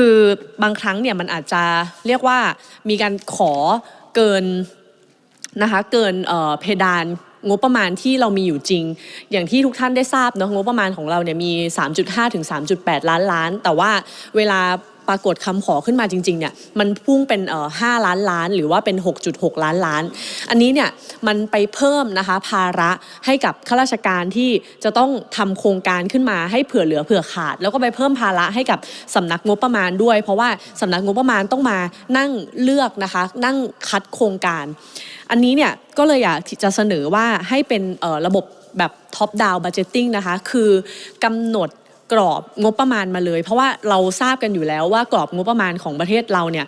คือบางครั้งเนี่ยมันอาจจะเรียกว่ามีการขอเกินนะคะเกินเเพดานงบประมาณที่เรามีอยู่จริง อย่างที่ทุกท่านได้ทราบเนาะงบประมาณของเราเนี่ยมี 3.5 ถึง 3.8 ล้านล้าน แต่ว่าเวลา ปรากฏคำขอขึ้นมาจริงๆเนี่ยมันพุ่งเป็นเอ่อ5ล้านล้าน หรือว่าเป็น 6.6 ล้านล้าน อันนี้เนี่ยมันไปเพิ่มนะคะภาระให้กับข้าราชการที่จะต้องทำโครงการขึ้นมาให้เผื่อเหลือเผื่อขาด แล้วก็ไปเพิ่มภาระให้กับสำนักงบประมาณด้วย เพราะว่าสำนักงบประมาณต้องมานั่งเลือกนะคะ นั่งคัดโครงการ อันนี้เนี่ยก็เลยอยากจะเสนอว่าให้เป็นระบบแบบท็อปดาว n ์บัจ e ตติ้งนะคะ คือกำหนด กรอบงบประมาณมาเลย เพราะว่าเราทราบกันอยู่แล้วว่ากรอบงบประมาณของประเทศเราเนี่ย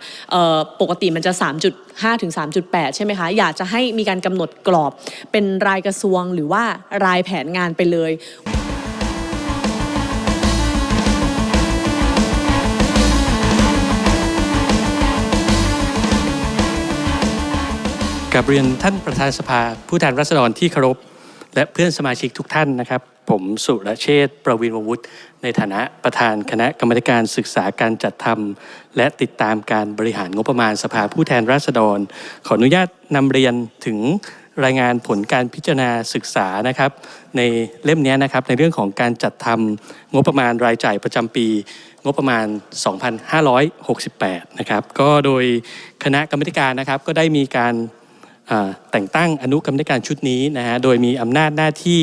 ปกติมันจะ 3.5 ถึง 3.8 ใช่ไหมคะ อยากจะให้มีการกำหนดกรอบเป็นรายกระทรวงหรือว่ารายแผนงานไปเลยกับเรียนท่านประธานสภาผู้แทนราษฎรที่เคารพและเพื่อนสมาชิกทุกท่านนะครับ ผมสุรเชษ์ประวินววุฒิในฐานะประธานคณะกรรมการศึกษาการจัดทำและติดตามการบริหารงบประมาณสภาผู้แทนราษฎร ขออนุญาตนำเรียนถึงรายงานผลการพิจารณาศึกษานะครับ ในเล่มนี้นะครับ ในเรื่องของการจัดทำงบประมาณรายจ่ายประจำปี งบประมาณ 2568 นะครับ ก็โดยคณะกรรมการนะครับก็ได้มีการแต่งตั้งอนุกรรมการชุดนี้นะฮะโดยมีอำนาจหน้าที่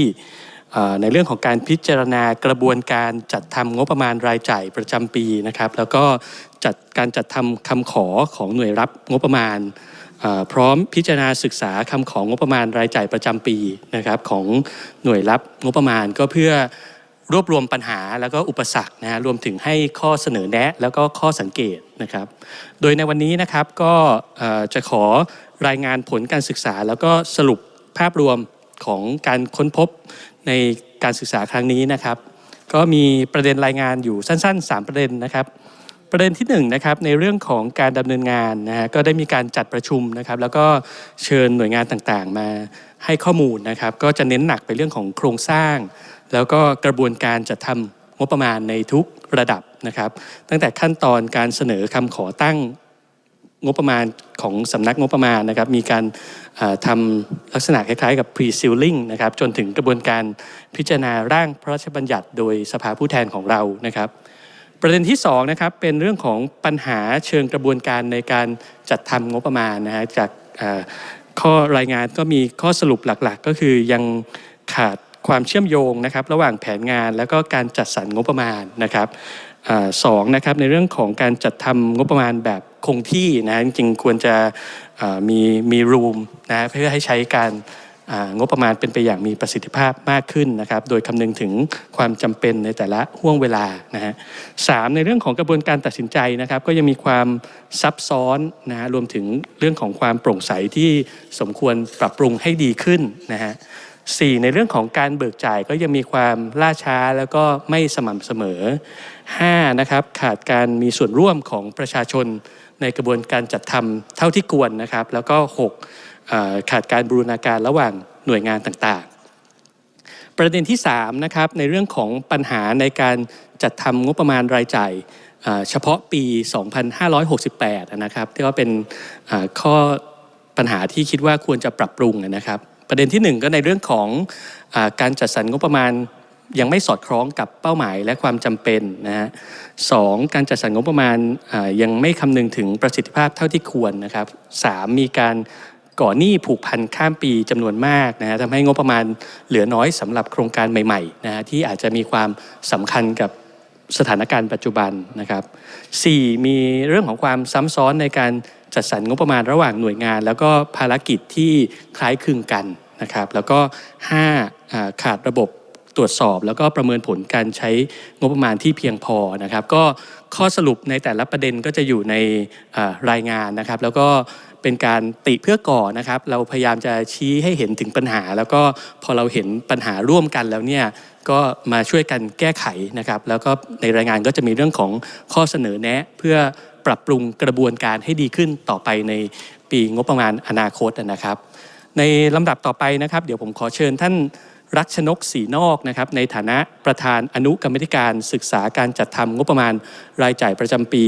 ในเรื่องของการพิจารณากระบวนการจัดทำงบประมาณรายจ่ายประจำปีนะครับ แล้วก็จัดการจัดทำคำขอของหน่วยรับงบประมาณ พร้อมพิจารณาศึกษาคำของงบประมาณรายจ่ายประจำปีนะครับของหน่วยรับงบประมาณก็เพื่อรวบรวมปัญหาแล้วก็อุปสรรคนะฮะรวมถึงให้ข้อเสนอแนะ แล้วก็ข้อสังเกตนะครับ โดยในวันนี้นะครับก็จะขอรายงานผลการศึกษา แล้วก็สรุปภาพรวมของการค้นพบ ในการศึกษาครั้งนี้นะครับ ก็มีประเด็นรายงานอยู่สั้นๆ 3 ประเด็นนะครับ ประเด็นที่1นงนะครับในเรื่องของการดำเนินงานนะฮะก็ได้มีการจัดประชุมนะครับ แล้วก็เชิญหน่วยงานต่างๆ มาให้ข้อมูลนะครับ ก็จะเน้นหนักไปเรื่องของโครงสร้าง แล้วก็กระบวนการจัดทำงบประมาณในทุกระดับนะครับ ตั้งแต่ขั้นตอนการเสนอคำขอตั้ง งบประมาณของสำนักงบประมาณนะครับมีการทำลักษณะคล้ายๆ กับ pre-sealing นะครับจนถึงกระบวนการพิจารณาร่างพระราชบัญญัติโดยสภาผู้แทนของเรานะครับ ประเด็นที่2นะครับเป็นเรื่องของปัญหาเชิงกระบวนการในการจัดทำงบประมาณนะฮะจากข้อรายงานก็มีข้อสรุปหลักๆ ก็คือยังขาดความเชื่อมโยงนะครับระหว่างแผนงานแล้วก็การจัดสรรงบประมาณนะครับอสองนะครับในเรื่องของการจัดทำงบประมาณแบบ คงที่นะจริงๆควรจะมีมีรูมนะเพื่อให้ใช้การงบประมาณเป็นไปอย่างมีประสิทธิภาพมากขึ้นนะครับ โดยคำนึงถึงความจำเป็นในแต่ละห่วงเวลานะฮะสามในเรื่องของกระบวนการตัดสินใจนะครับ ก็ยังมีความซับซ้อนนะฮะรวมถึงเรื่องของความโปร่งใสที่สมควรปรับปรุงให้ดีขึ้นนะฮะสี่ในเรื่องของการเบิกจ่ายก็ยังมีความล่าช้าแล้วก็ไม่สม่ำเสมอห้านะครับขาดการมีส่วนร่วมของประชาชน ในกระบวนการจัดทำเท่าที่ควรนะครับ แล้วก็หกขาดการบูรณาการระหว่างหน่วยงานต่างๆ ประเด็นที่3นะครับในเรื่องของปัญหาในการจัดทำงบประมาณรายจ่ายเฉพาะปี 2568 นะครับที่ว่าเป็นข้อปัญหาที่คิดว่าควรจะปรับปรุงนะครับ ประเด็นที่ 1 ก็ในเรื่องของอการจัดสรรงบประมาณ ยังไม่สอดคล้องกับเป้าหมายและความจำเป็นนะฮะสองการจัดสรรงบประมาณยังไม่คำนึงถึงประสิทธิภาพเท่าที่ควรนะครับสามมีการก่อหนี้ผูกพันข้ามปีจำนวนมากนะฮะทำให้งบประมาณเหลือน้อยสำหรับโครงการใหม่ๆนะฮะที่อาจจะมีความสำคัญกับสถานการณ์ปัจจุบันนะครับสี่มีเรื่องของความซ้ำซ้อนในการจัดสรรงบประมาณระหว่างหน่วยงาน แล้วก็ภารกิจที่คล้ายคลึงกันนะครับ แล้วก็ห้าขาดระบบ รวจสอบ แล้วก็ประเมินผลการใช้งบประมาณที่เพียงพอนะครับ ก็ข้อสรุปในแต่ละประเด็นก็จะอยู่ในรายงานนะครับ แล้วก็เป็นการติเพื่อก่อนะครับ เราพยายามจะชี้ให้เห็นถึงปัญหา แล้วก็พอเราเห็นปัญหาร่วมกันแล้วเนี่ยก็มาช่วยกันแก้ไขนะครับ แล้วก็ในรายงานก็จะมีเรื่องของข้อเสนอแนะเพื่อปรับปรุงกระบวนการให้ดีขึ้นต่อไปในปีงบประมาณอนาคตนะครับ ในลำดับต่อไปนะครับ เดี๋ยวผมขอเชิญท่าน รักชนกศรีนอกนะครับในฐานะประธานอนุกรรมธิการศึกษาการจัดทำงบประมาณรายจ่ายประจำปี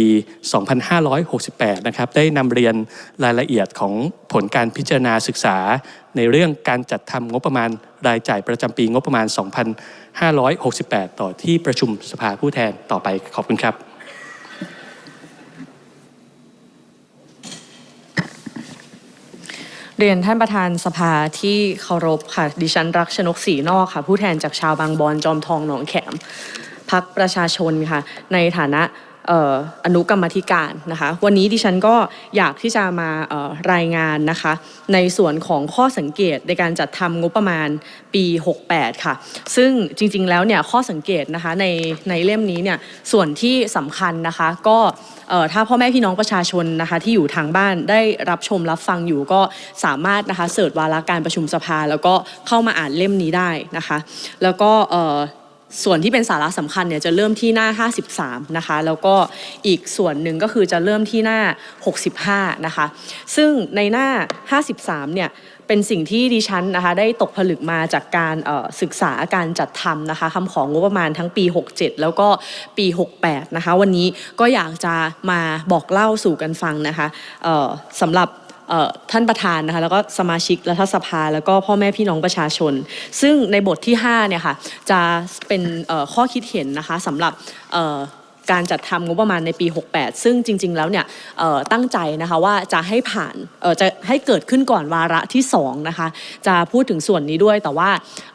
2568 นะครับได้นำเรียนรายละเอียดของผลการพิจารณาศึกษา ในเรื่องการจัดทำงบประมาณรายจ่ายประจำปีงบประมาณ 2568 ต่อที่ประชุมสภาผู้แทนต่อไปขอบคุณครับ เรียนท่านประธานสภาที่เคารพค่ะ ดิฉันรักชนกศรีนอกค่ะ ผู้แทนจากชาวบางบอนจอมทองหนองแขมพักประชาชนค่ะ ในฐานะ อนุกรรมธิการนะคะ วันนี้ดิฉันก็อยากที่จะมารายงานนะคะ ในส่วนของข้อสังเกตในการจัดทำงบประมาณปี 68 ค่ะ ซึ่งจริงๆแล้วเนี่ยข้อสังเกตนะคะในในเล่มนี้เนี่ยส่วนที่สำคัญนะคะก็ถ้าพ่อแม่พี่น้องประชาชนนะคะที่อยู่ทางบ้านได้รับชมรับฟังอยู่ก็สามารถนะคะเสิร์ชวาระการประชุมสภา แล้วก็เข้ามาอ่านเล่มนี้ได้นะคะ แล้วก็ ส่วนที่เป็นสาระสำคัญเนี่ยจะเริ่มที่หน้า 53 นะคะ แล้วก็อีกส่วนหนึ่งก็คือจะเริ่มที่หน้า 65 นะคะ ซึ่งในหน้า 53 เนี่ยเป็นสิ่งที่ดิฉันนะคะได้ตกผลึกมาจากการศึกษาการจัดทำนะคะคำของงบประมาณทั้งปี 67 แล้วก็ปี 68 นะคะ วันนี้ก็อยากจะมาบอกเล่าสู่กันฟังนะคะสำหรับ ท่านประธานนะคะแล้วก็สมาชิกรัฐสภา แล้วก็พ่อแม่พี่น้องประชาชน ซึ่งในบทที่5เนี่ยค่ะจะเป็นข้อคิดเห็นนะคะสำหรับ การจัดทำงบประมาณในปี 68 ซึ่งจริง ๆ แล้วเนี่ยตั้งใจนะคะว่าจะให้ผ่านจะให้เกิดขึ้นก่อนวาระที่2นะคะจะพูดถึงส่วนนี้ด้วยแต่ว่า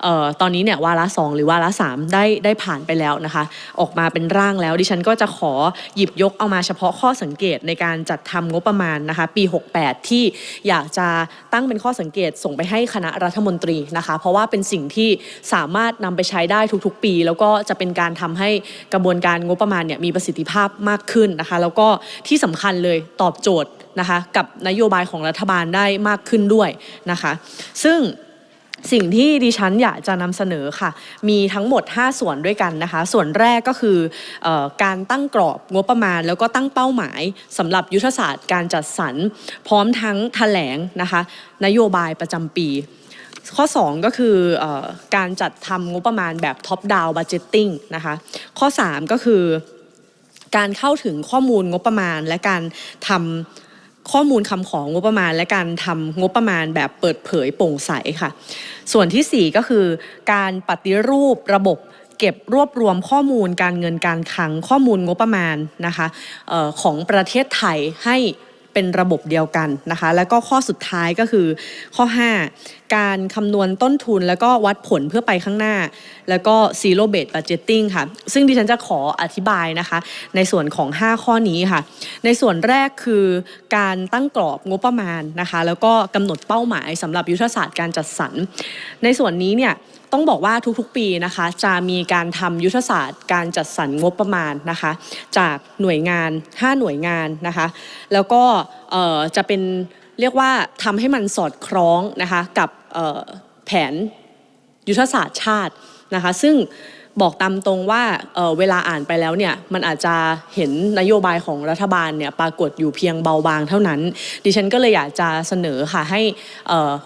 ออตอนนี้เนี่ยวาระ 2 หรือวาระ 3 ได้ได้ผ่านไปแล้วนะคะ ออกมาเป็นร่างแล้วดิฉันก็จะขอหยิบยกเอามาเฉพาะข้อสังเกตในการจัดทำงบประมาณนะคะปี 68 ที่อยากจะตั้งเป็นข้อสังเกตส่งไปให้คณะรัฐมนตรีนะคะ เพราะว่าเป็นสิ่งที่สามารถนำไปใช้ได้ทุกๆ ปี แล้วก็จะเป็นการทำให้กระบวนการงบประมาณเนี่ยมีประสิทธิภาพมากขึ้นนะคะ แล้วก็ที่สำคัญเลยตอบโจทย์นะคะกับนโยบายของรัฐบาลได้มากขึ้นด้วยนะคะ ซึ่งสิ่งที่ดิฉันอยากจะนำเสนอค่ะ มีทั้งหมด 5 ส่วนด้วยกันนะคะ ส่วนแรกก็คือออการตั้งกรอบงบประมาณ แล้วก็ตั้งเป้าหมายสำหรับยุทธศาสตร์การจัดสรรพร้อมทั้งแถลงนะคะ นโยบายประจำปี ข้อ 2 ก็คือออการจัดทำงบประมาณแบบ top down budgeting นะคะ ข้อ 3 ก็คือ การเข้าถึงข้อมูลงบประมาณ และการทำข้อมูลคำของงบประมาณ และการทำงบประมาณแบบเปิดเผยโปร่งใสค่ะ ส่วนทีสี่ 4 ก็คือ การปฏิรูประบบเก็บรวบรวมข้อมูลการเงินการคลังข้อมูลงบประมาณนะคะออของประเทศไทยให้เป็นระบบเดียวกันนะคะ แล้วก็ข้อสุดท้ายก็คือข้อ 5 การคำนวณต้นทุนแล้วก็วัดผลเพื่อไปข้างหน้า แล้วก็ zero based budgeting ค่ะ ซึ่งดิฉันจะขออธิบายนะคะ ในส่วนของ 5 ข้อนี้ค่ะ ในส่วนแรกคือการตั้งกรอบงบประมาณนะคะ แล้วก็กำหนดเป้าหมายสำหรับยุทธศาสตร์การจัดสรร ในส่วนนี้เนี่ยต้องบอกว่าทุกๆปีนะคะ จะมีการทำยุทธศาสตร์การจัดสรรงบประมาณนะคะ จากหน่วยงาน 5 หน่วยงานนะคะ แล้วก็เอ่อจะเป็นเรียกว่าทำให้มันสอดคล้องนะคะกับ แผนยุทธศาสตร์ชาตินะคะซึ่งบอกตามตรงว่าเเวลาอ่านไปแล้วเนี่ยมันอาจจะเห็นนโยบายของรัฐบาลเนี่ยปรากฏอยู่เพียงเบาบางเท่านั้น ดิฉันก็เลยอยากจะเสนอค่ะให้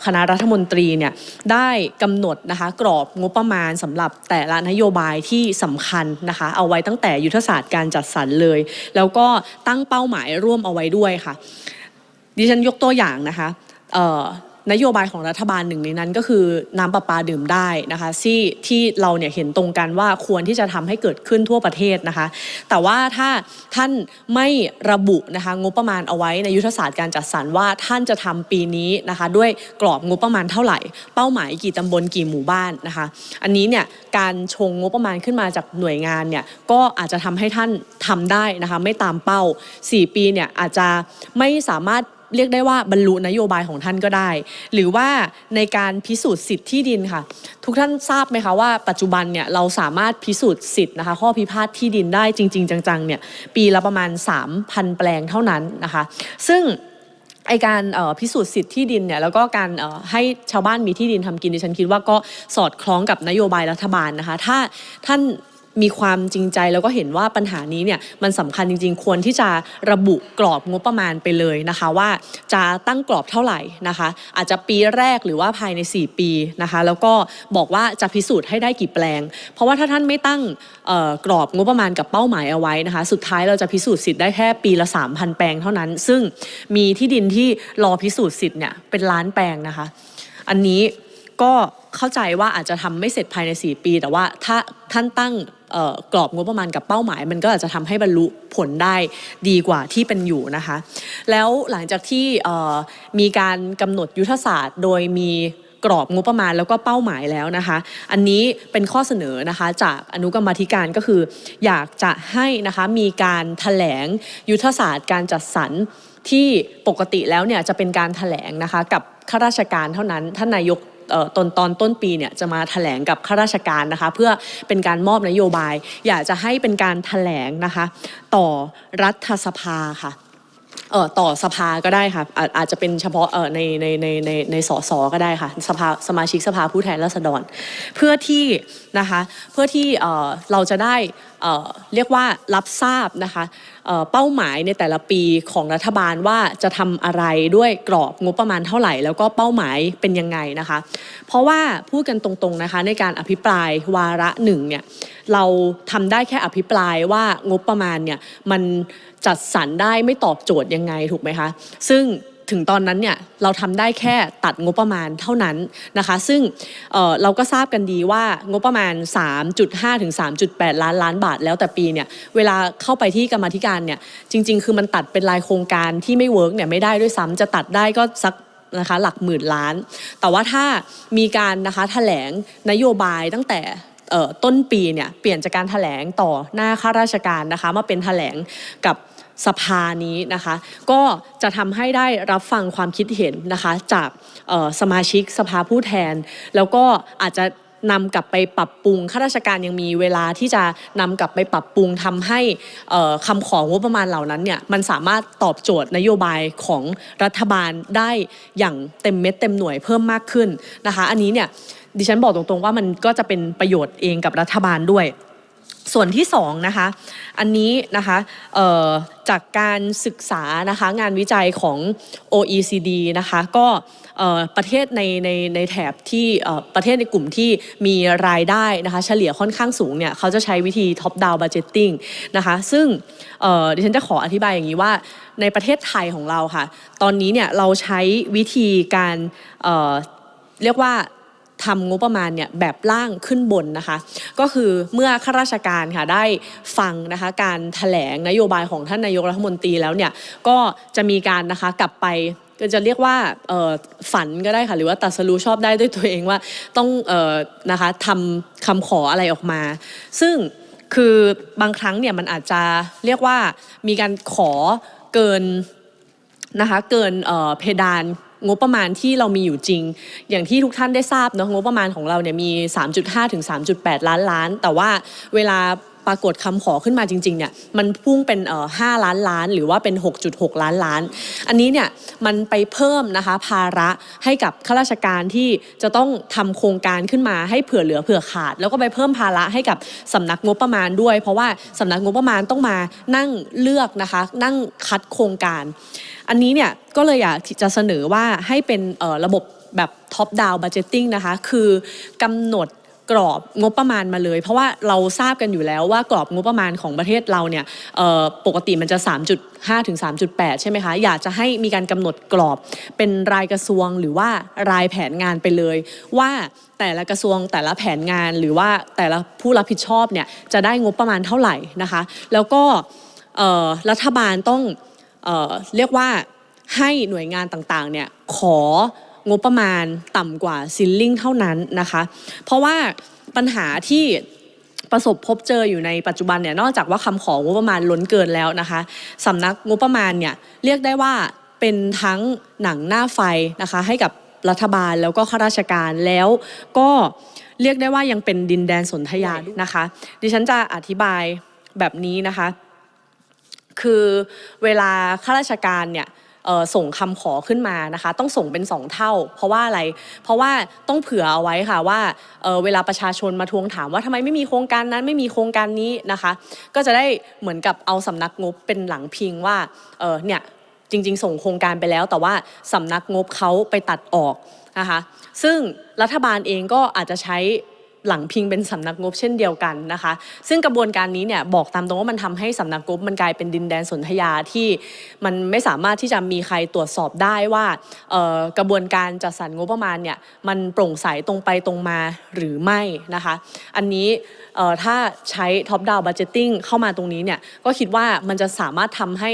คณะรัฐมนตรีเนี่ยได้กำหนดนะคะกรอบงบประมาณสำหรับแต่ละนโยบายที่สำคัญนะคะเอาไว้ตั้งแต่ยุทธศาสตร์การจัดสรรเลย แล้วก็ตั้งเป้าหมายร่วมเอาไว้ด้วยค่ะ ดิฉันยกตัวอย่างนะคะ นโยบายของรัฐบาลหนึ่งในนั้นก็คือน้ำประปาดื่มได้นะคะที่ที่เราเนี่ยเห็นตรงกันว่าควรที่จะทำให้เกิดขึ้นทั่วประเทศนะคะ แต่ว่าถ้าท่านไม่ระบุนะคะงบประมาณเอาไว้ในยุทธศาสตร์การจัดสรรว่าท่านจะทำปีนี้นะคะ ด้วยกรอบงบประมาณเท่าไหร่ เป้าหมายกี่ตำบลกี่หมู่บ้านนะคะ อันนี้เนี่ยการชงงบประมาณขึ้นมาจากหน่วยงานเนี่ยก็อาจจะทำให้ท่านทำได้นะคะไม่ตามเป้า 4 ปีเนี่ยอาจจะไม่สามารถ เรียกได้ว่าบรรลุนโยบายของท่านก็ได้ หรือว่าในการพิสูจน์สิทธิ์ที่ดินค่ะ ทุกท่านทราบไหมคะว่าปัจจุบันเนี่ยเราสามารถพิสูจน์สิทธิ์นะคะ ข้อพิพาทที่ดินได้จริง ๆ จังๆเนี่ยปีละประมาณ 3,000 แปลงเท่านั้นนะคะ ซึ่งไอการออพิสูจน์สิทธิ์ที่ดินเนี่ยแล้วก็การออให้ชาวบ้านมีที่ดินทำกินดิฉันคิดว่าก็สอดคล้องกับนโยบายรัฐบาลนะคะ ถ้าท่าน มีความจริงใจแล้วก็เห็นว่าปัญหานี้เนี่ยมันสำคัญจริง ๆ ควรที่จะระบุกรอบงบประมาณไปเลยนะคะ ว่าจะตั้งกรอบเท่าไหร่นะคะ อาจจะปีแรกหรือว่าภายใน 4 ปีนะคะ แล้วก็บอกว่าจะพิสูจน์ให้ได้กี่แปลง เพราะว่าถ้าท่านไม่ตั้งกรอบงบประมาณกับเป้าหมายเอาไว้นะคะ สุดท้ายเราจะพิสูจน์สิทธิ์ได้แค่ปีละ 3,000 แปลงเท่านั้น ซึ่งมีที่ดินที่รอพิสูจน์สิทธิ์เนี่ยเป็นล้านแปลงนะคะ อันนี้ก็เข้าใจว่าอาจจะทำไม่เสร็จภายใน 4 ปี แต่ว่าถ้าท่านตั้ง กรอบงบประมาณกับเป้าหมาย มันก็อาจจะทำให้บรรลุผลได้ดีกว่าที่เป็นอยู่นะคะ แล้วหลังจากที่มีการกำหนดยุทธศาสตร์ โดยมีกรอบงบประมาณแล้วก็เป้าหมายแล้วนะคะ อันนี้เป็นข้อเสนอนะคะจากอนุกรรมธิการก็คือ อยากจะให้นะคะมีการถแถลงยุทธศาสตร์ การจัดสรรที่ปกติแล้วเนี่ยจะเป็นการถแถลงนะคะกับข้าราชการเท่านั้นท่านนายก ตอนตอนต้นปีเนี่ยจะมาถแถลงกับข้าราชการนะคะ เพื่อเป็นการมอบนโยบาย อยากจะให้เป็นการถแถลงนะคะต่อรัฐสภาค่ะเอ่อต่อสภาก็ได้ค่ะอาอาจจะเป็นเฉพาะเอ่อในในในในในสสก็ได้ค่ะสภาสมาชิกสภาผู้แทนราษฎร เพื่อที่นะคะเพื่อที่เอ่อเราจะได้เอ่อเรียกว่ารับทราบนะคะเป้าหมายในแต่ละปีของรัฐบาลว่าจะทำอะไรด้วยกรอบงบประมาณเท่าไหร่ แล้วก็เป้าหมายเป็นยังไงนะคะ เพราะว่าพูดกันตรงๆนะคะในการอภิปรายวาระหนึ่งเนี่ยเราทำได้แค่อภิปรายว่างบประมาณเนี่ยมันจัดสรรได้ไม่ตอบโจทย์ยังไงถูกไหมคะ ซึ่งถึงตอนนั้นเนี่ยเราทำได้แค่ตัดงบประมาณเท่านั้นนะคะ ซึ่งเเราก็ทราบกันดีว่างบประมาณ 3.5 ถึง 3.8 ล้านล้านบาทแล้วแต่ปีเนี่ยเวลาเข้าไปที่กรรมธิการเนี่ยจริง ๆ คือมันตัดเป็นรายโครงการที่ไม่เวิร์กเนี่ยไม่ได้ด้วยซ้ำจะตัดได้ก็สักนะคะหลักหมื่นล้าน แต่ว่าถ้ามีการนะคะแถลงนโยบายตั้งแต่ต้นปีเนี่ยเปลี่ยนจากการแถลงต่อหน้าข้าราชการนะคะมาเป็นแถลงกับ สภานี้นะคะ ก็จะทำให้ได้รับฟังความคิดเห็นนะคะจากสมาชิกสภาผู้แทน แล้วก็อาจจะนำกลับไปปรับปรุงข้าราชการยังมีเวลาที่จะนำกลับไปปรับปรุงทำให้คำของงบประมาณเหล่านั้นเนี่ยมันสามารถตอบโจทย์นโยบายของรัฐบาลได้อย่างเต็มเม็ดเต็มหน่วยเพิ่มมากขึ้นนะคะ อันนี้เนี่ยดิฉันบอกตรงๆว่ามันก็จะเป็นประโยชน์เองกับรัฐบาลด้วย ส่วนที่สองนะคะ อันนี้นะคะจากการศึกษานะคะงานวิจัยของ OECD นะคะก็ประเทศในในในแถบที่ประเทศในกลุ่มที่มีรายได้นะคะเฉลี่ยค่อนข้างสูงเนี่ยเขาจะใช้วิธี top down budgeting นะคะซึ่งเอ่อดิฉันจะขออธิบายอย่างนี้ว่าในประเทศไทยของเราค่ะ ตอนนี้เนี่ยเราใช้วิธีการเเรียกว่า ทำงบประมาณเนี่ยแบบล่างขึ้นบนนะคะ ก็คือเมื่อข้าราชการค่ะได้ฟังนะคะการถแถลงนโยบายของท่านนายกรัฐมนตรีแล้วเนี่ยก็จะมีการนะคะกลับไปก็จะเรียกว่าฝันก็ได้ค่ะหรือว่าตัดสรู้ชอบได้ด้วยตัวเองว่าต้องออนะคะทำคำขออะไรออกมา ซึ่งคือบางครั้งเนี่ยมันอาจจะเรียกว่ามีการขอเกินนะคะเกินเอ่อเพดาน งบประมาณที่เรามีอยู่จริง อย่างที่ทุกท่านได้ทราบเนาะงบประมาณของเราเนี่ยมี 3.5 ถึง 3.8 ล้านล้าน แต่ว่าเวลา ปรากฏคำขอขึ้นมาจริงๆเนี่ยมันพุ่งเป็นเอ่อ5ล้านล้าน หรือว่าเป็น 6.6 ล้านล้าน อันนี้เนี่ยมันไปเพิ่มนะคะภาระให้กับข้าราชการที่จะต้องทำโครงการขึ้นมาให้เผื่อเหลือเผื่อขาด แล้วก็ไปเพิ่มภาระให้กับสำนักงบประมาณด้วย เพราะว่าสำนักงบประมาณต้องมานั่งเลือกนะคะนั่งคัดโครงการ อันนี้เนี่ยก็เลยอยากจะเสนอว่าให้เป็นระบบแบบ top down budgeting นะคะคือกำหนด กรอบงบประมาณมาเลย เพราะว่าเราทราบกันอยู่แล้วว่ากรอบงบประมาณของประเทศเราเนี่ยปกติมันจะ 3.5 ถึง 3.8 ใช่ไหมคะ อยากจะให้มีการกำหนดกรอบเป็นรายกระทรวงหรือว่ารายแผนงานไปเลย ว่าแต่ละกระทรวงแต่ละแผนงานหรือว่าแต่ละผู้รับผิดชอบเนี่ยจะได้งบประมาณเท่าไหร่นะคะ แล้วก็รัฐบาลต้องเออเรียกว่าให้หน่วยงานต่างๆเนี่ยขอ งบประมาณต่ำกว่าซิลลิงเท่านั้นนะคะ เพราะว่าปัญหาที่ประสบพบเจออยู่ในปัจจุบันเนี่ยนอกจากว่าคำของงบประมาณล้นเกินแล้วนะคะสำนักงบประมาณเนี่ยเรียกได้ว่าเป็นทั้งหนังหน้าไฟนะคะให้กับรัฐบาลแล้วก็ข้าราชการแล้วก็เรียกได้ว่ายังเป็นดินแดนสนธยาด้วยนะคะ ดิฉันจะอธิบายแบบนี้นะคะ คือเวลาข้าราชการเนี่ย ส่งคำขอขึ้นมานะคะ ต้องส่งเป็น 2 เท่า เพราะว่าอะไร เพราะว่าต้องเผื่อเอาไว้ค่ะว่าเเวลาประชาชนมาทวงถามว่าทำไมไม่มีโครงการนั้นไม่มีโครงการนี้นะคะ ก็จะได้เหมือนกับเอาสำนักงบเป็นหลังพิงว่าเเนี่ยจริง ๆ ส่งโครงการไปแล้ว แต่ว่าสำนักงบเขาไปตัดออกนะคะ ซึ่งรัฐบาลเองก็อาจจะใช้ หลังพิงเป็นสำนักงบเช่นเดียวกันนะคะ ซึ่งกระบวนการนี้เนี่ยบอกตามตรงว่ามันทำให้สำนักงบมันกลายเป็นดินแดนสนธยาที่มันไม่สามารถที่จะมีใครตรวจสอบได้ว่ากระบวนการจัดสรรงบประมาณเนี่ยมันโปร่งใสตรงไปตรงมาหรือไม่นะคะ อันนี้ถ้าใช้ top down budgeting เข้ามาตรงนี้เนี่ยก็คิดว่ามันจะสามารถทำให้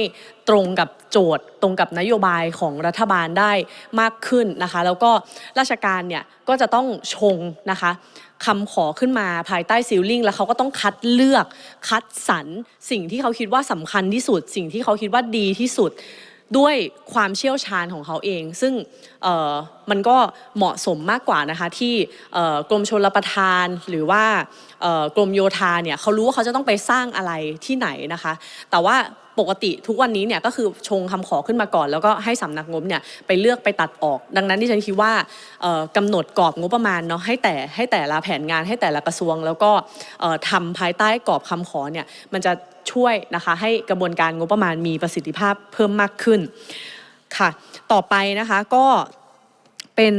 ตรงกับโจทย์ตรงกับนโยบายของรัฐบาลได้มากขึ้นนะคะ แล้วก็ราชการเนี่ยก็จะต้องชงนะคะ คำขอขึ้นมาภายใต้ซีลลิงแล้วเขาก็ต้องคัดเลือกคัดสรรสิ่งที่เขาคิดว่าสำคัญที่สุด สิ่งที่เขาคิดว่าดีที่สุดด้วยความเชี่ยวชาญของเขาเอง ซึ่งมันก็เหมาะสมมากกว่านะคะที่กรมชลประทานหรือว่ากรมโยธาเนี่ยเขารู้ว่าเขาจะต้องไปสร้างอะไรที่ไหนนะคะ แต่ว่า ปกติทุกวันนี้เนี่ยก็คือชงคำขอขึ้นมาก่อน แล้วก็ให้สำนักงบเนี่ยไปเลือกไปตัดออก ดังนั้นที่ฉันคิดว่าเอ่อกำหนดกรอบงบประมาณเนาะให้แต่ให้แต่ละแผนงานให้แต่ละกระทรวง แล้วก็เอ่อทำภายใต้กรอบคำขอเนี่ยมันจะช่วยนะคะให้กระบวนการงบประมาณมีประสิทธิภาพเพิ่มมากขึ้นค่ะ ต่อไปนะคะก็เป็น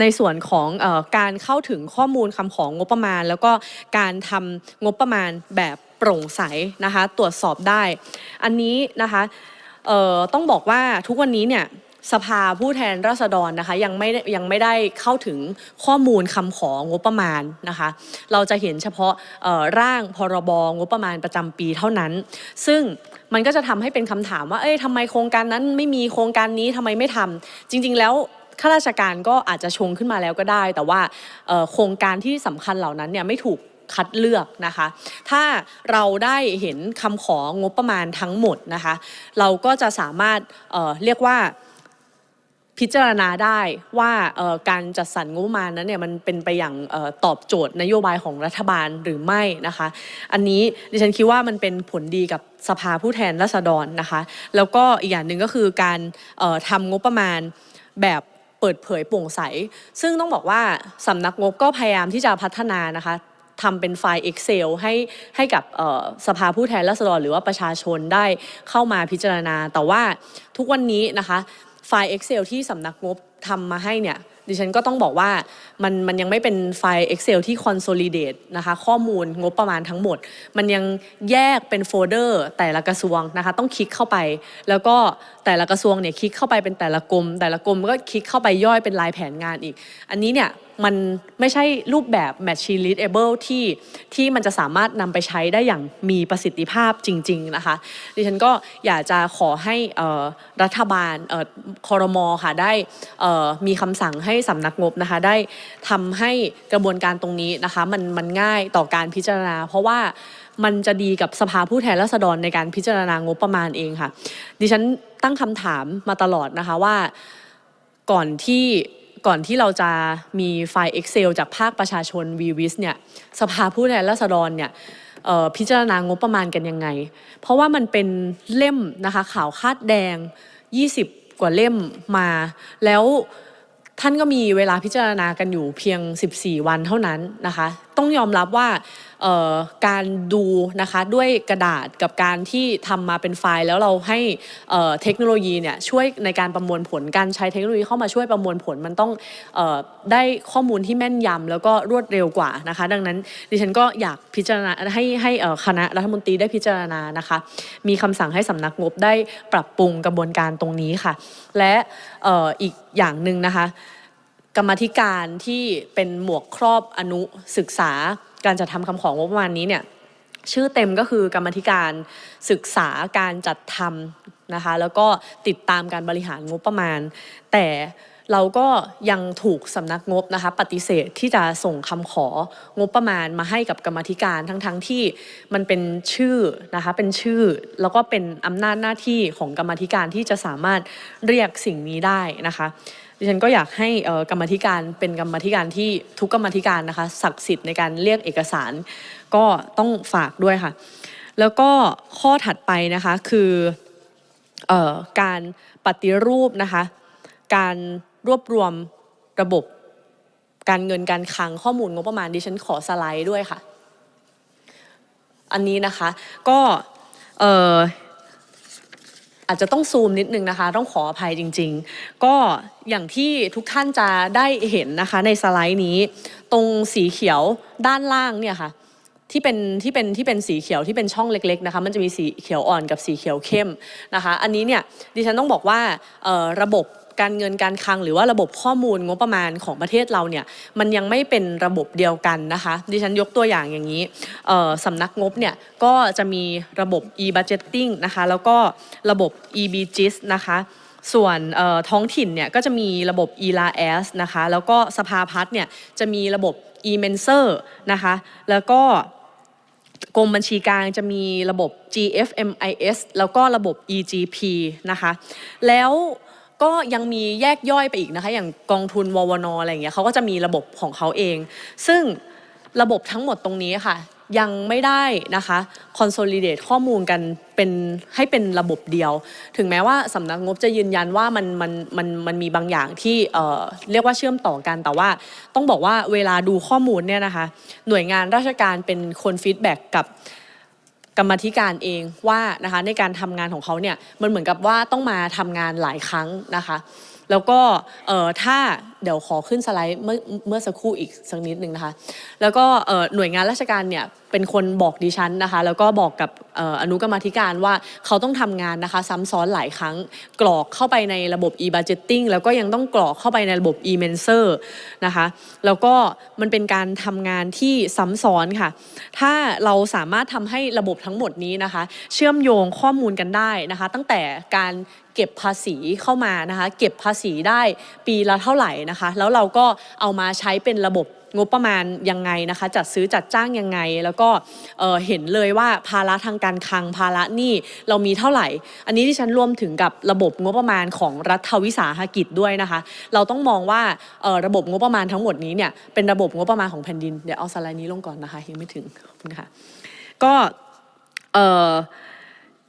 ในส่วนของอการเข้าถึงข้อมูลคำของงบประมาณ แล้วก็การทำงบประมาณแบบ โปร่งใสนะคะตรวจสอบได้ อันนี้นะคะต้องบอกว่าทุกวันนี้เนี่ยสภาผู้แทนราษฎรนะคะยังไม่ยังไม่ได้เข้าถึงข้อมูลคำของงบประมาณนะคะเราจะเห็นเฉพาะร่างพรบงบประมาณประจำปีเท่านั้น ซึ่งมันก็จะทำให้เป็นคำถามว่าเอ้ยทำไมโครงการนั้นไม่มีโครงการนี้ทำไมไม่ทำจริง ๆ แล้วข้าราชการก็อาจจะชงขึ้นมาแล้วก็ได้ แต่ว่าโครงการที่สำคัญเหล่านั้นเนี่ยไม่ถูก คัดเลือกนะคะ ถ้าเราได้เห็นคำของงบประมาณทั้งหมดนะคะ เราก็จะสามารถเเรียกว่าพิจารณาได้ว่าการจัดสรรงบประมาณนั้นเนี่ยมันเป็นไปอย่างออตอบโจทย์นโยบายของรัฐบาลหรือไม่นะคะ อันนี้ดิฉันคิดว่ามันเป็นผลดีกับสภาผู้แทนราษฎรนะคะ แล้วก็อีกอย่างหนึ่งก็คือการออทำงบประมาณแบบเปิดเผยโปร่งใส ซึ่งต้องบอกว่าสำนักงบก็พยายามที่จะพัฒนานะคะ ทำเป็นไฟล์ Excel ให้ให้กับสภาผู้แทนราษฎรหรือว่าประชาชนได้เข้ามาพิจารณา แต่ว่าทุกวันนี้นะคะไฟล์ Excel ที่สำนักงบทำมาให้เนี่ยดิฉันก็ต้องบอกว่ามันมันยังไม่เป็นไฟล์ Excel ที่ consolidate นะคะข้อมูลงบประมาณทั้งหมด มันยังแยกเป็นโฟลเดอร์แต่ละกระทรวงนะคะต้องคลิกเข้าไป แล้วก็แต่ละกระทรวงเนี่ยคลิกเข้าไปเป็นแต่ละกรมแต่ละกรมก็คลิกเข้าไปย่อยเป็นรายแผนงานอีก อันนี้เนี่ย มันไม่ใช่รูปแบบ machine readable ที่ที่มันจะสามารถนำไปใช้ได้อย่างมีประสิทธิภาพจริง ๆ นะคะ ดิฉันก็อยากจะขอให้รัฐบาลคอรมอค่ะได้มีคำสั่งให้สำนักงบนะคะได้ทำให้กระบวนการตรงนี้นะคะมันมันง่ายต่อการพิจารณา เพราะว่ามันจะดีกับสภาผู้แทนราษฎรในการพิจารณางบประมาณเองค่ะ ดิฉันตั้งคำถามมาตลอดนะคะว่าก่อนที่ ก่อนที่เราจะมีไฟล์ Excel จากภาคประชาชน v w i s เนี่ยสภาผู้แทนราษฎรเนี่ยพิจารณางบประมาณกันยังไง เพราะว่ามันเป็นเล่มนะคะขาวคาดแดง 20 กว่าเล่มมา แล้วท่านก็มีเวลาพิจารณากันอยู่เพียง 14 วันเท่านั้นนะคะ ต้องยอมรับว่า การดูนะคะด้วยกระดาษกับการที่ทำมาเป็นไฟล์ แล้วเราให้เทคโนโลยีเนี่ยช่วยในการประมวลผลการใช้เทคโนโลยีเข้ามาช่วยประมวลผลมันต้องออได้ข้อมูลที่แม่นยำแล้วก็รวดเร็วกว่านะคะ ดังนั้นดิฉันก็อยากพิจารณาให้ให้คณะรัฐมนตรีได้พิจารณานะคะ มีคำสั่งให้สำนักงบได้ปรับปรุงกระบวนการตรงนี้ค่ะ และอ,อีกอย่างหนึ่งนะคะกรรมธิการที่เป็นหมวกครอบอนุศึกษา การจัดทำคำของงบประมาณนี้เนี่ยชื่อเต็มก็คือกรรมธิการศึกษาการจัดทำนะคะแล้วก็ติดตามการบริหารงบประมาณ แต่เราก็ยังถูกสำนักงบนะคะปฏิเสธที่จะส่งคำของบประมาณมาให้กับกรรมธิการทั้งๆทที่มันเป็นชื่อนะคะเป็นชื่อแล้วก็เป็นอำนาจหน้าที่ของกรรมธิการที่จะสามารถเรียกสิ่งนี้ได้นะคะ ดิฉันก็อยากให้กรรมธิการเป็นกรรมธิการที่ทุกกรรมธิการนะคะศักดิ์สิทธิ์ในการเรียกเอกสาร ก็ต้องฝากด้วยค่ะ แล้วก็ข้อถัดไปนะคะคือออการปฏิรูปนะคะการรวบรวมระบบการเงินการคลังข้อมูลงบประมาณดิฉันขอสไลด์ด้วยค่ะ อันนี้นะคะก็ อาจจะต้องซูมนิดนึงนะคะ ต้องขออภัยจริง ๆ ก็อย่างที่ทุกท่านจะได้เห็นนะคะในสไลด์นี้ ตรงสีเขียวด้านล่างเนี่ยค่ะที่เป็นที่เป็นที่เป็นสีเขียวที่เป็นช่องเล็กๆนะคะมันจะมีสีเขียวอ่อนกับสีเขียวเข้มนะคะ อันนี้เนี่ยดิฉันต้องบอกว่าระบบ การเงินการคลัง หรือว่าระบบข้อมูลงบประมาณของประเทศเราเนี่ยมันยังไม่เป็นระบบเดียวกันนะคะ ดิฉันยกตัวอย่างอย่างนี้สำนักงบเนี่ยก็จะมีระบบ e-budgeting นะคะแล้วก็ระบบ e-bgis นะคะส่วนท้องถิ่นเนี่ยก็จะมีระบบ e-las นะคะแล้วก็สภาพัฒน์เนี่ยจะมีระบบ e-menser นะคะแล้วก็กรมบัญชีกลางจะมีระบบ GFMIS แล้วก็ระบบ EGP นะคะแล้ว ก็ยังมีแยกย่อยไปอีกนะคะ อย่างกองทุนววนอะไรอย่างเงี้ยเขาก็จะมีระบบของเขาเอง ซึ่งระบบทั้งหมดตรงนี้ค่ะ ยังไม่ได้นะคะ consolidate ข้อมูลกันเป็นให้เป็นระบบเดียว ถึงแม้ว่าสำนักงบจะยืนยันว่ามันมันมันมันมีบางอย่างที่เอ่อเรียกว่าเชื่อมต่อกัน แต่ว่าต้องบอกว่าเวลาดูข้อมูลเนี่ยนะคะ หน่วยงานราชการเป็นคนฟีดแบ็กกับ กรรมธิการเองว่านะคะในการทำงานของเขาเนี่ยมันเหมือนกับว่าต้องมาทำงานหลายครั้งนะคะ แล้วก็ถ้า เดี๋ยวขอขึ้นสไลด์เมื่อเมื่อสักครู่อีกสักนิดหนึ่งนะคะ แล้วก็หน่วยงานราชการเนี่ยเป็นคนบอกดิฉันนะคะ แล้วก็บอกกับอออนุกรรมธิการว่าเขาต้องทำงานนะคะ ซ้ำซ้อนหลายครั้งกรอกเข้าไปในระบบ e-budgeting แล้วก็ยังต้องกรอกเข้าไปในระบบ e-menser นะคะ แล้วก็มันเป็นการทำงานที่ซ้ำซ้อนค่ะ ถ้าเราสามารถทำให้ระบบทั้งหมดนี้นะคะ เชื่อมโยงข้อมูลกันได้นะคะ ตั้งแต่การเก็บภาษีเข้ามานะคะ เก็บภาษีได้ปีละเท่าไหร่นะคะแล้วเราก็เอามาใช้เป็นระบบงบประมาณยังไงนะคะ จัดซื้อจัดจ้างยังไง แล้วก็เเห็นเลยว่าภาระทางการคลังภาระหนี้เรามีเท่าไหร่ อันนี้ที่ฉันรวมถึงกับระบบงบประมาณของรัฐวิสาหกิจด้วยนะคะ เราต้องมองว่าระบบงบประมาณทั้งหมดนี้เนี่ยเป็นระบบงบประมาณของแผ่นดินเดี๋ยวเอาสไลด์นี้ลงก่อนนะคะยังไม่ถึงขอบคุณค่ะก็เอ่อ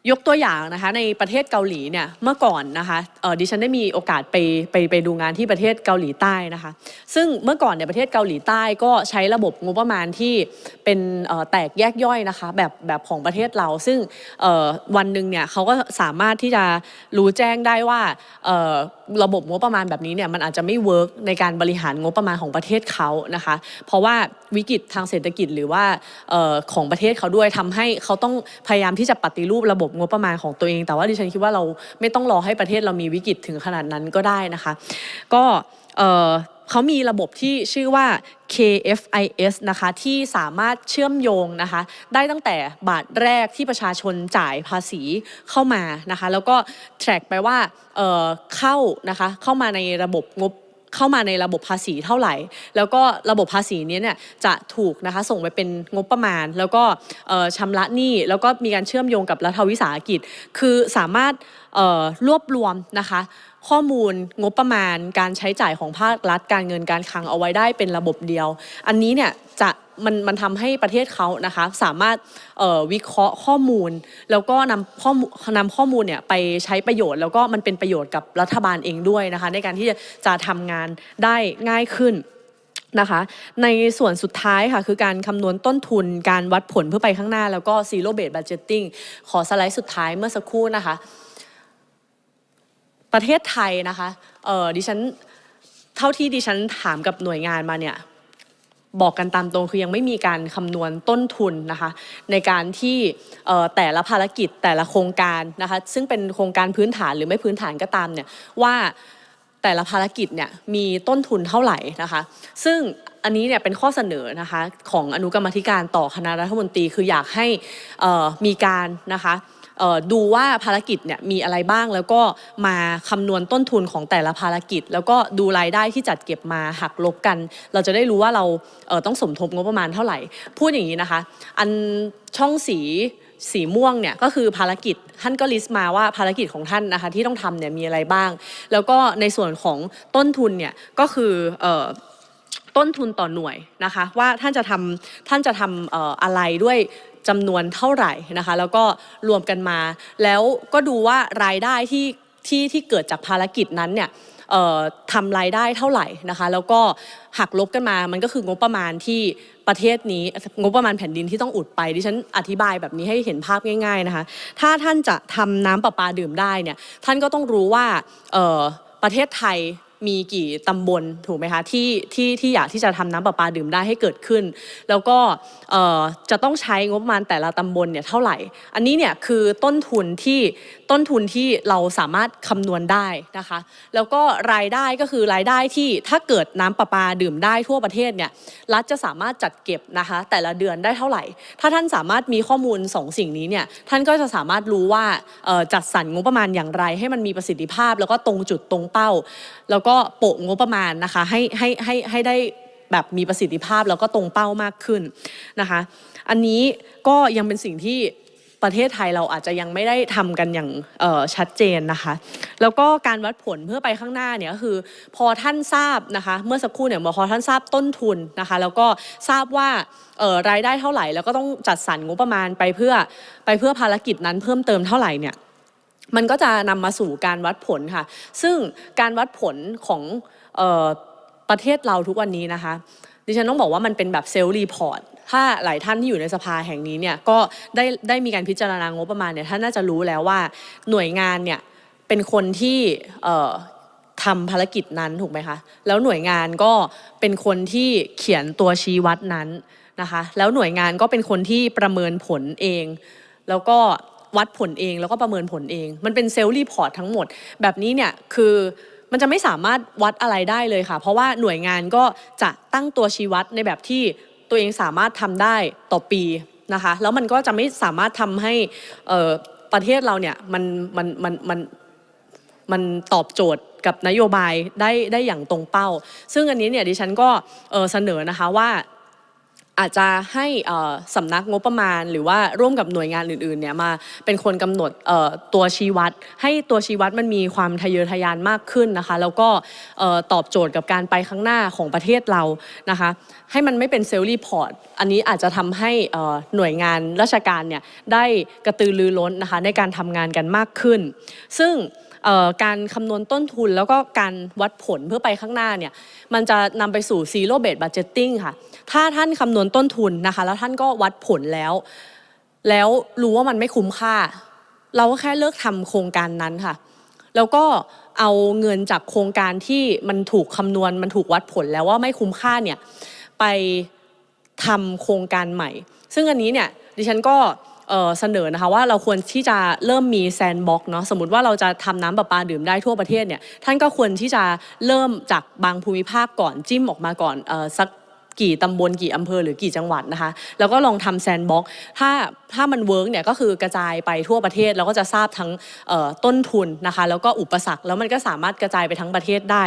ยกตัวอย่างนะคะในประเทศเกาหลีเนี่ยเมื่อก่อนนะคะดิฉันได้มีโอกาสไปไปไปดูงานที่ประเทศเกาหลีใต้นะคะ ซึ่งเมื่อก่อนเนี่ยประเทศเกาหลีใต้ก็ใช้ระบบงบประมาณที่เป็นแตกแยกย่อยนะคะแบบแบบของประเทศเรา ซึ่งวันหนึ่งเนี่ยเขาก็สามารถที่จะรู้แจ้งได้ว่าระบบงบประมาณแบบนี้เนี่ยมันอาจจะไม่เวิร์กในการบริหารงบประมาณของประเทศเขานะคะ เพราะว่าวิกฤตทางเศรษฐกิจหรือว่าออของประเทศเขาด้วยทำให้เขาต้องพยายามที่จะปฏิรูประบบงบประมาณของตัวเอง แต่ว่าดิฉันคิดว่าเราไม่ต้องรอให้ประเทศเรามีวิกฤตถึงขนาดนั้นก็ได้นะคะ ก็ เขามีระบบที่ชื่อว่า KFIS นะคะที่สามารถเชื่อมโยงนะคะได้ตั้งแต่บาทแรกที่ประชาชนจ่ายภาษีเข้ามานะคะแล้วก็ track ไปว่าเเข้านะคะเข้ามาในระบบงบเข้ามาในระบบภาษีเท่าไหร่ แล้วก็ระบบภาษีนี้เนี่ยจะถูกนะคะส่งไปเป็นงบประมาณ แล้วก็เอ่อชำระหนี้แล้วก็มีการเชื่อมโยงกับรัฐวิสาหกิจ คือสามารถรวบรวมนะคะ ข้อมูลงบประมาณการใช้จ่ายของภาครัฐ การเงินการคลังเอาไว้ได้เป็นระบบเดียว อันนี้เนี่ยจะมันมันทำให้ประเทศเขานะคะสามารถวิเคราะห์ข้อมูล แล้วก็นำข้อมูลนำข้อมูลเนี่ยไปใช้ประโยชน์ แล้วก็มันเป็นประโยชน์กับรัฐบาลเองด้วยนะคะในการที่จะจะทำงานได้ง่ายขึ้นนะคะในส่วนสุดท้ายค่ะคือการคำนวณต้นทุนการวัดผลเพื่อไปข้างหน้า แล้วก็ zero based budgeting ขอสไลด์สุดท้ายเมื่อสักครู่นะคะ ประเทศไทยนะคะเออดิฉันเท่าที่ดิฉันถามกับหน่วยงานมาเนี่ยบอกกันตามตรงคือยังไม่มีการคำนวณต้นทุนนะคะในการที่แต่ละภารกิจแต่ละโครงการนะคะซึ่งเป็นโครงการพื้นฐานหรือไม่พื้นฐานก็ตามเนี่ยว่าแต่ละภารกิจเนี่ยมีต้นทุนเท่าไหร่นะคะ ซึ่งอันนี้เนี่ยเป็นข้อเสนอนะคะของอนุกรรมธิการต่อคณะรัฐมนตรีคืออยากให้มีการนะคะ ดูว่าภารกิจเนี่ยมีอะไรบ้าง แล้วก็มาคำนวณต้นทุนของแต่ละภารกิจ แล้วก็ดูรายได้ที่จัดเก็บมาหักลบกัน เราจะได้รู้ว่าเราเต้องสมทบงบประมาณเท่าไหร่ พูดอย่างนี้นะคะ อันช่องสีสีม่วงเนี่ยก็คือภารกิจท่านก็ลิสต์มาว่าภารกิจของท่านนะคะที่ต้องทำเนี่ยมีอะไรบ้าง แล้วก็ในส่วนของต้นทุนเนี่ยก็คืออต้นทุนต่อหน่วยนะคะว่าท่านจะทำท่านจะทำอออะไรด้วย จำนวนเท่าไหร่นะคะ แล้วก็รวมกันมา แล้วก็ดูว่ารายได้ที่ที่ที่เกิดจากภารกิจนั้นเนี่ยทำรายได้เท่าไหร่นะคะ แล้วก็หักลบกันมา มันก็คืองบประมาณที่ประเทศนี้งบประมาณแผ่นดินที่ต้องอุดไปดิฉันอธิบายแบบนี้ให้เห็นภาพง่าย ๆนะคะ ถ้าท่านจะทำน้ำประปาดื่มได้เนี่ยท่านก็ต้องรู้ว่าประเทศไทย มีกี่ตำบลถูกไหมคะที่ที่ที่อยากที่จะทำน้ำประปาดื่มได้ให้เกิดขึ้น แล้วก็จะต้องใช้งบประมาณแต่ละตำบลเนี่ยเท่าไหร่ อันนี้เนี่ยคือต้นทุนที่ต้นทุนที่เราสามารถคำนวณได้นะคะ แล้วก็รายได้ก็คือรายได้ที่ถ้าเกิดน้ำประปาดื่มได้ทั่วประเทศเนี่ยรัฐจะสามารถจัดเก็บนะคะแต่ละเดือนได้เท่าไหร่ ถ้าท่านสามารถมีข้อมูลสองสิ่งนี้เนี่ยท่านก็จะสามารถรู้ว่าจัดสรรงบประมาณอย่างไร ให้มันมีประสิทธิภาพ แล้วก็ตรงจุดตรงเป้า แล้วก็็โปะงบประมาณนะคะให้ให้ให้ให้ได้แบบมีประสิทธิภาพแล้วก็ตรงเป้ามากขึ้นนะคะ อันนี้ก็ยังเป็นสิ่งที่ประเทศไทยเราอาจจะยังไม่ได้ทำกันอย่างชัดเจนนะคะ แล้วก็การวัดผลเพื่อไปข้างหน้าเนี่ยก็คือ พอท่านทราบนะคะ เมื่อสักครู่เนี่ยพอท่านทราบต้นทุนนะคะ แล้วก็ทราบว่ารายได้เท่าไหร่ แล้วก็ต้องจัดสรรงบประมาณไปเพื่อไปเพื่อภารกิจนั้นเพิ่มเติมเท่าไหร่เนี่ย มันก็จะนำมาสู่การวัดผลค่ะ ซึ่งการวัดผลของออประเทศเราทุกวันนี้นะคะ ดิฉันต้องบอกว่ามันเป็นแบบเซลล์รีพอร์ต ถ้าหลายท่านที่อยู่ในสภาแห่งนี้เนี่ยก็ได้ได้มีการพิจารณางบประมาณเนี่ยท่านน่าจะรู้แล้วว่าหน่วยงานเนี่ยเป็นคนที่ทำภารกิจนั้นถูกไหมคะ แล้วหน่วยงานก็เป็นคนที่เขียนตัวชี้วัดนั้นนะคะ แล้วหน่วยงานก็เป็นคนที่ประเมินผลเอง แล้วก็ วัดผลเองแล้วก็ประเมินผลเอง มันเป็นเซลล์รีพอร์ตทั้งหมด แบบนี้เนี่ยคือมันจะไม่สามารถวัดอะไรได้เลยค่ะ เพราะว่าหน่วยงานก็จะตั้งตัวชี้วัดในแบบที่ตัวเองสามารถทำได้ต่อปีนะคะ แล้วมันก็จะไม่สามารถทำให้ประเทศเราเนี่ยมันมันมันมันมันตอบโจทย์กับนโยบายได้ได้อย่างตรงเป้า ซึ่งอันนี้เนี่ยดิฉันก็เเสนอนะคะว่า อาจจะให้สำนักงบประมาณ หรือว่าร่วมกับหน่วยงานอื่นๆเนี่ยมาเป็นคนกำหนดตัวชี้วัด ให้ตัวชี้วัดมันมีความทะเยอทะยานมากขึ้นนะคะ แล้วก็ตอบโจทย์กับการไปข้างหน้าของประเทศเรานะคะ ให้มันไม่เป็นเซลล์รีพอร์ตอันนี้อาจจะทำให้หน่วยงานราชการเนี่ยได้กระตือรือร้นนะคะในการทำงานกันมากขึ้น ซึ่งการคำนวณต้นทุนแล้วก็การวัดผลเพื่อไปข้างหน้าเนี่ยมันจะนำไปสู่ zero based budgeting ค่ะ ถ้าท่านคำนวณต้นทุนนะคะ แล้วท่านก็วัดผลแล้ว แล้วรู้ว่ามันไม่คุ้มค่า เราก็แค่เลิกทำโครงการนั้นค่ะ แล้วก็เอาเงินจากโครงการที่มันถูกคำนวณมันถูกวัดผลแล้วว่าไม่คุ้มค่าเนี่ยไปทำโครงการใหม่ ซึ่งอันนี้เนี่ยดิฉันก็เสนอนะคะว่าเราควรที่จะเริ่มมีแซนบ็อกเนาะสมมติว่าเราจะทำน้ำประปาดื่มได้ทั่วประเทศเนี่ยท่านก็ควรที่จะเริ่มจากบางภูมิภาคก่อนจิ้มออกมาก่อนออสัก กี่ตำบลกี่อำเภอหรือกี่จังหวัดนะคะ แล้วก็ลองทำแซนบ็อกถ้าถ้ามันเวิร์กเนี่ยก็คือกระจายไปทั่วประเทศเราก็จะทราบทั้งต้นทุนนะคะ แล้วก็อุปสรรคแล้วมันก็สามารถกระจายไปทั้งประเทศได้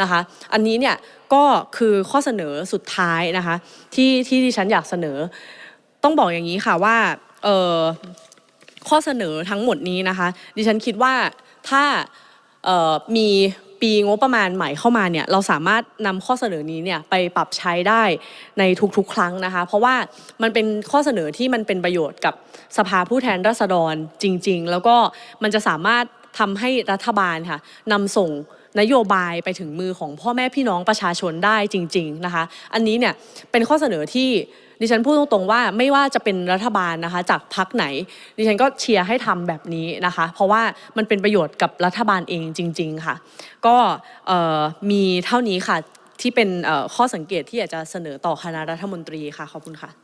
นะคะ อันนี้เนี่ยก็คือข้อเสนอสุดท้ายนะคะที่ที่ดิฉันอยากเสนอ ต้องบอกอย่างนี้ค่ะว่าข้อเสนอทั้งหมดนี้นะคะ ดิฉันคิดว่าถ้ามี ปีงบประมาณใหม่เข้ามาเนี่ยเราสามารถนำข้อเสนอนี้เนี่ยไปปรับใช้ได้ในทุกๆ ครั้งนะคะ เพราะว่ามันเป็นข้อเสนอที่มันเป็นประโยชน์กับสภาผู้แทนราษฎรจริง ๆ แล้วก็มันจะสามารถทำให้รัฐบาลค่ะนำส่งนโยบายไปถึงมือของพ่อแม่พี่น้องประชาชนได้จริง ๆนะคะ อันนี้เนี่ยเป็นข้อเสนอที่ ดิฉันพูดตรงๆว่าไม่ว่าจะเป็นรัฐบาลนะคะ จากพักไหน ดิฉันก็เชียร์ให้ทำแบบนี้นะคะ เพราะว่ามันเป็นประโยชน์กับรัฐบาลเองจริง ๆค่ะ ก็มีเท่านี้ค่ะที่เป็นข้อสังเกตที่อยากจะเสนอต่อคณะรัฐมนตรีค่ะขอบคุณค่ะ